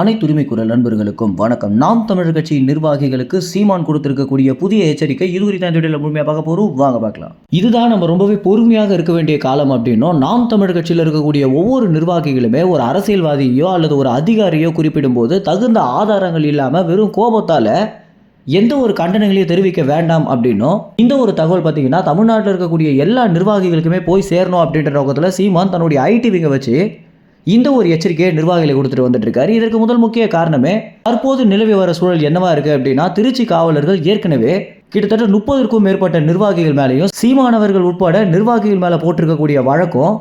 அனைத்து உரிமை குரல் நண்பர்களுக்கும் வணக்கம். நாம் தமிழர் கட்சியின் நிர்வாகிகளுக்கு சீமான் கொடுத்திருக்கக்கூடிய புதிய எச்சரிக்கை இது குறித்த இந்த முழுமையாக பார்க்க போறோம். வாங்க பார்க்கலாம். இதுதான் நம்ம ரொம்பவே பொறுமையாக இருக்க வேண்டிய காலம் அப்படின்னும் நாம் தமிழர் கட்சியில் இருக்கக்கூடிய ஒவ்வொரு நிர்வாகிகளுமே ஒரு அரசியல்வாதியோ அல்லது ஒரு அதிகாரியோ குறிப்பிடும்போது தகுந்த ஆதாரங்கள் இல்லாமல் வெறும் கோபத்தால எந்த ஒரு கண்டனங்களையும் தெரிவிக்க வேண்டாம் அப்படின்னும் இந்த ஒரு தகவல் பார்த்தீங்கன்னா தமிழ்நாட்டில் இருக்கக்கூடிய எல்லா நிர்வாகிகளுக்குமே போய் சேரணும் அப்படின்ற நோக்கத்தில் சீமான் தன்னுடைய ஐடி விங்க வச்சு இந்த ஒரு எச்சரிக்கையை நிர்வாகிகளை கொடுத்துட்டு வந்துட்டு இருக்காரு இதற்கு முதல் முக்கிய காரணமே தற்போது நிலவி வர சூழல் என்னவா இருக்கு அப்படின்னா திருச்சி காவலர்கள் ஏற்கனவே கிட்டத்தட்ட முப்பதற்கும் மேற்பட்ட நிர்வாகிகள் மேலேயும் சீமானவர்கள் உட்பட நிர்வாகிகள் மேலே போட்டிருக்கக்கூடிய வழக்கும்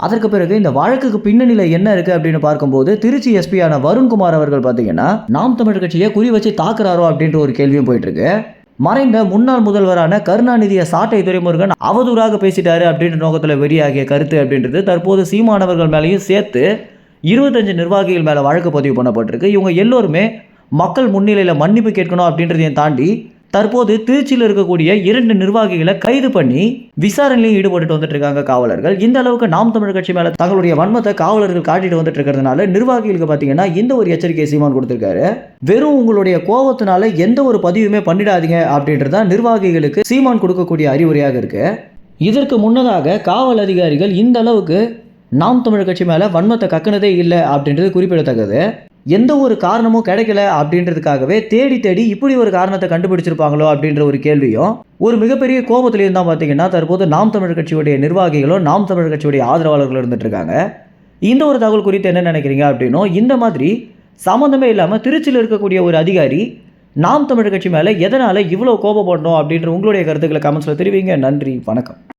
அதற்கு பிறகு இந்த வழக்குக்கு பின்னணியில் என்ன இருக்கு அப்படின்னு பார்க்கும்போது திருச்சி எஸ்பியான வருண்குமார் அவர்கள் பார்த்தீங்கன்னா நாம் தமிழர் கட்சியை குறி வச்சு தாக்குறாரோ அப்படின்ற ஒரு கேள்வியும் போயிட்டு இருக்கு மறைந்த முன்னாள் முதல்வரான கருணாநிதியை சாட்டை துரைமுருகன் அவதூறாக பேசிட்டாரு அப்படின்ற நோக்கத்தில் வெளியாகிய கருத்து அப்படின்றது தற்போது சீமானவர்கள் மேலேயும் சேர்த்து இருபத்தஞ்சு நிர்வாகிகள் மேலே வழக்கு பதிவு பண்ணப்பட்டிருக்கு. இவங்க எல்லோருமே மக்கள் முன்னிலையில் மன்னிப்பு கேட்கணும் அப்படின்றதையும் தாண்டி தற்போது திருச்சியில் இருக்கக்கூடிய இரண்டு நிர்வாகிகளை கைது பண்ணி விசாரணையிலையும் ஈடுபட்டு வந்துட்டு இருக்காங்க காவலர்கள். இந்த அளவுக்கு நாம் தமிழர் கட்சி மேல தங்களுடைய வன்மத்தை காவலர்கள் காட்டிட்டு வந்துட்டு இருக்கிறதுனால நிர்வாகிகளுக்கு பார்த்தீங்கன்னா இந்த ஒரு எச்சரிக்கை சீமான் கொடுத்திருக்காரு. வெறும் உங்களுடைய கோபத்தினால எந்த ஒரு பதிவுமே பண்ணிடாதீங்க அப்படின்றது தான் நிர்வாகிகளுக்கு சீமான் கொடுக்கக்கூடிய அறிவுரையாக இருக்கு. இதற்கு முன்னதாக காவல் அதிகாரிகள் இந்த அளவுக்கு நாம் தமிழர் கட்சி மேலே வன்மத்தை கக்குனதே இல்லை அப்படின்றது குறிப்பிடத்தக்கது. எந்த ஒரு காரணமும் கிடைக்கல அப்படின்றதுக்காகவே தேடி தேடி இப்படி ஒரு காரணத்தை கண்டுபிடிச்சிருப்பாங்களோ அப்படின்ற ஒரு கேள்வியும் ஒரு மிகப்பெரிய கோபத்திலையும் தான் பார்த்தீங்கன்னா தற்போது நாம் தமிழர் கட்சியுடைய நிர்வாகிகளும் நாம் தமிழர் கட்சியுடைய ஆதரவாளர்களும் இருந்துட்டு இருக்காங்க இந்த ஒரு தகவல் குறித்து என்ன நினைக்கிறீங்க அப்படின்னும் இந்த மாதிரி சம்மந்தமே இல்லாமல் திருச்சியில் இருக்கக்கூடிய ஒரு அதிகாரி நாம் தமிழர் கட்சி மேலே எதனால் இவ்வளோ கோபப்படணும் அப்படின்ற உங்களுடைய கருத்துக்களை கமெண்ட்ஸில் தெரிவிங்க. நன்றி வணக்கம்.